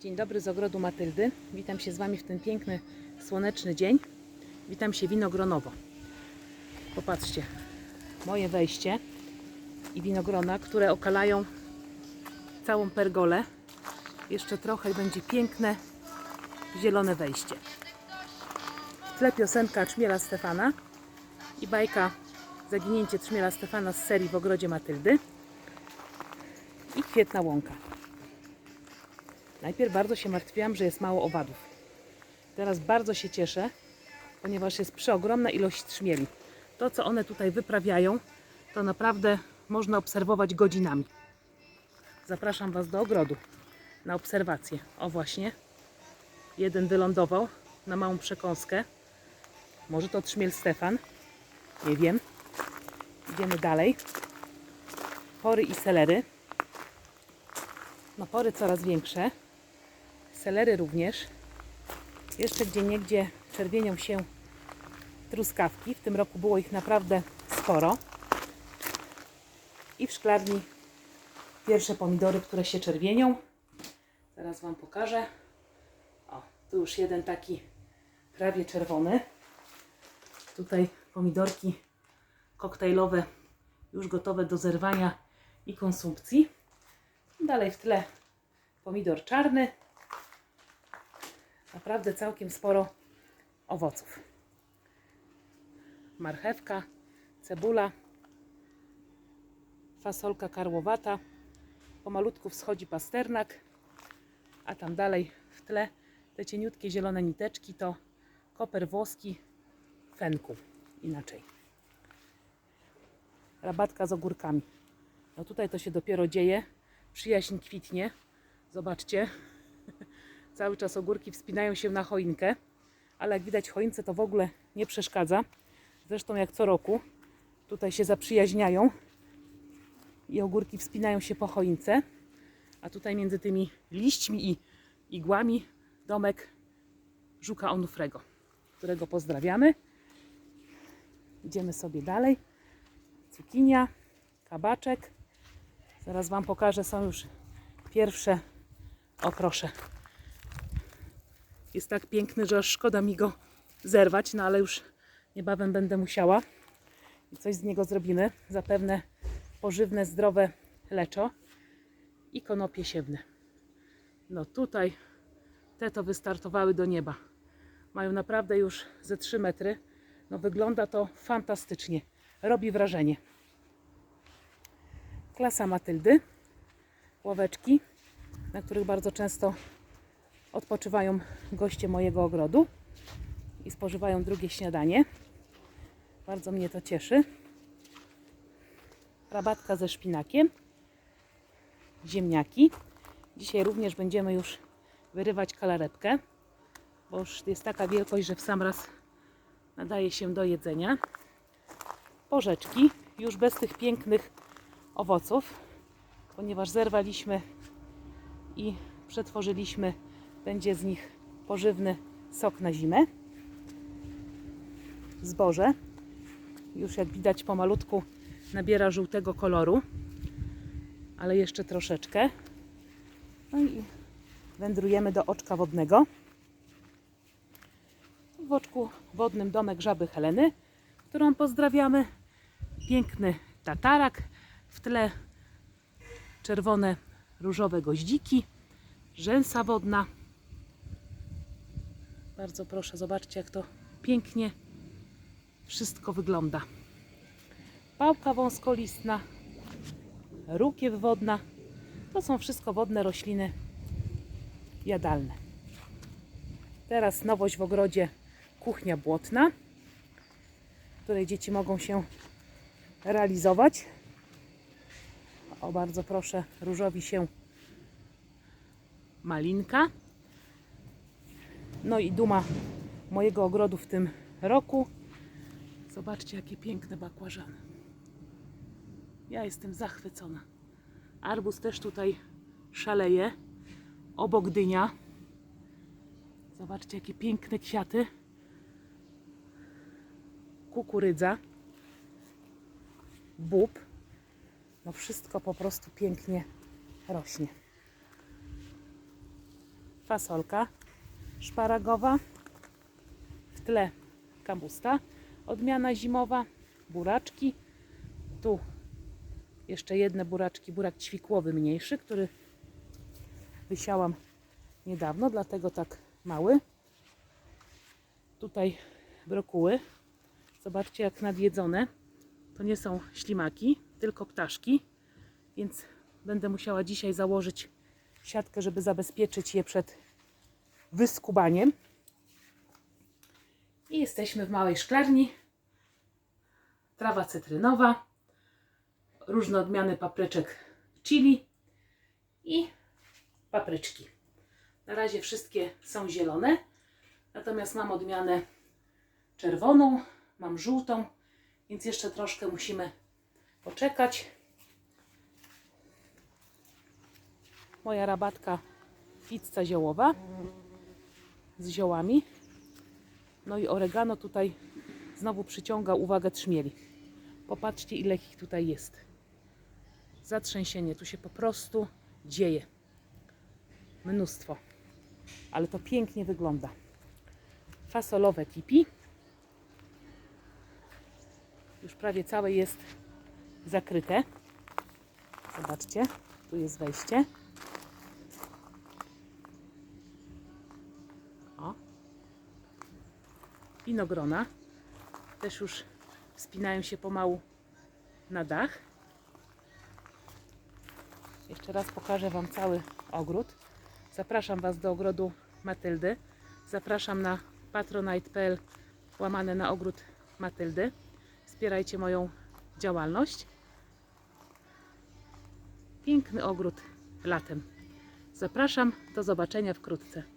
Dzień dobry z ogrodu Matyldy. Witam się z Wami w ten piękny, słoneczny dzień. Witam się winogronowo. Popatrzcie, moje wejście i winogrona, które okalają całą pergolę. Jeszcze trochę i będzie piękne, zielone wejście. W tle piosenka Trzmiela Stefana i bajka Zaginięcie Trzmiela Stefana z serii w ogrodzie Matyldy i kwietna łąka. Najpierw bardzo się martwiłam, że jest mało owadów. Teraz bardzo się cieszę, ponieważ jest przeogromna ilość trzmieli. To, co one tutaj wyprawiają, to naprawdę można obserwować godzinami. Zapraszam Was do ogrodu na obserwację. O właśnie, jeden wylądował na małą przekąskę. Może to trzmiel Stefan, nie wiem. Idziemy dalej. Pory i selery. No pory coraz większe. Selery również. Jeszcze gdzie niegdzie czerwienią się truskawki. W tym roku było ich naprawdę sporo. I w szklarni pierwsze pomidory, które się czerwienią. Zaraz Wam pokażę. O, tu już jeden taki prawie czerwony. Tutaj pomidorki koktajlowe już gotowe do zerwania i konsumpcji. Dalej w tle pomidor czarny. Naprawdę całkiem sporo owoców. Marchewka, cebula, fasolka karłowata. Pomalutku wschodzi pasternak, a tam dalej w tle te cieniutkie zielone niteczki to koper włoski fenku inaczej. Rabatka z ogórkami. No tutaj to się dopiero dzieje. Przyjaźń kwitnie. Zobaczcie. Cały czas ogórki wspinają się na choinkę, ale jak widać choince to w ogóle nie przeszkadza. Zresztą jak co roku tutaj się zaprzyjaźniają i ogórki wspinają się po choince. A tutaj między tymi liśćmi i igłami domek Żuka Onufrego, którego pozdrawiamy. Idziemy sobie dalej. Cukinia, kabaczek. Zaraz Wam pokażę, są już pierwsze. O proszę. Jest tak piękny, że aż szkoda mi go zerwać, no ale już niebawem będę musiała. I coś z niego zrobimy. Zapewne pożywne, zdrowe leczo i konopie siewne. No tutaj te to wystartowały do nieba. Mają naprawdę już ze 3 metry. No wygląda to fantastycznie. Robi wrażenie. Klasa Matyldy. Ławeczki, na których bardzo często odpoczywają goście mojego ogrodu i spożywają drugie śniadanie. Bardzo mnie to cieszy. Rabatka ze szpinakiem. Ziemniaki. Dzisiaj również będziemy już wyrywać kalarepkę, bo już jest taka wielkość, że w sam raz nadaje się do jedzenia. Porzeczki, już bez tych pięknych owoców, ponieważ zerwaliśmy i przetworzyliśmy, będzie z nich pożywny sok na zimę. Zboże, już jak widać pomalutku nabiera żółtego koloru, ale jeszcze troszeczkę. No i wędrujemy do oczka wodnego. W oczku wodnym domek żaby Heleny, którą pozdrawiamy. Piękny tatarak, w tle czerwone, różowe goździki, rzęsa wodna. Bardzo proszę, zobaczcie jak to pięknie wszystko wygląda. Pałka wąskolistna, rukiew wodna. To są wszystko wodne rośliny jadalne. Teraz nowość w ogrodzie kuchnia błotna, w której dzieci mogą się realizować. O, bardzo proszę, różowi się malinka. No i duma mojego ogrodu w tym roku. Zobaczcie, jakie piękne bakłażany. Ja jestem zachwycona. Arbuz też tutaj szaleje. Obok dynia. Zobaczcie, jakie piękne kwiaty. Kukurydza. Bób. No wszystko po prostu pięknie rośnie. fasolka szparagowa, w tle kapusta, odmiana zimowa, buraczki, tu jeszcze jedne buraczki, burak ćwikłowy mniejszy, który wysiałam niedawno, dlatego tak mały. Tutaj brokuły. Zobaczcie jak nadjedzone. To nie są ślimaki, tylko ptaszki, więc będę musiała dzisiaj założyć siatkę, żeby zabezpieczyć je przed wyskubaniem. I jesteśmy w małej szklarni. Trawa cytrynowa, różne odmiany papryczek chili i papryczki. Na razie wszystkie są zielone, natomiast mam odmianę czerwoną, mam żółtą, więc jeszcze troszkę musimy poczekać. Moja rabatka pizza ziołowa z ziołami. No i oregano tutaj znowu przyciąga uwagę trzmieli. Popatrzcie ile ich tutaj jest. Zatrzęsienie, tu się po prostu dzieje. Mnóstwo. Ale to pięknie wygląda. Fasolowe tipi. Już prawie całe jest zakryte. Zobaczcie, tu jest wejście. Winogrona też już wspinają się pomału na dach. Jeszcze raz pokażę Wam cały ogród. Zapraszam Was do ogrodu Matyldy. Zapraszam na patronite.pl łamane na ogród Matyldy. Wspierajcie moją działalność. Piękny ogród latem. Zapraszam, do zobaczenia wkrótce.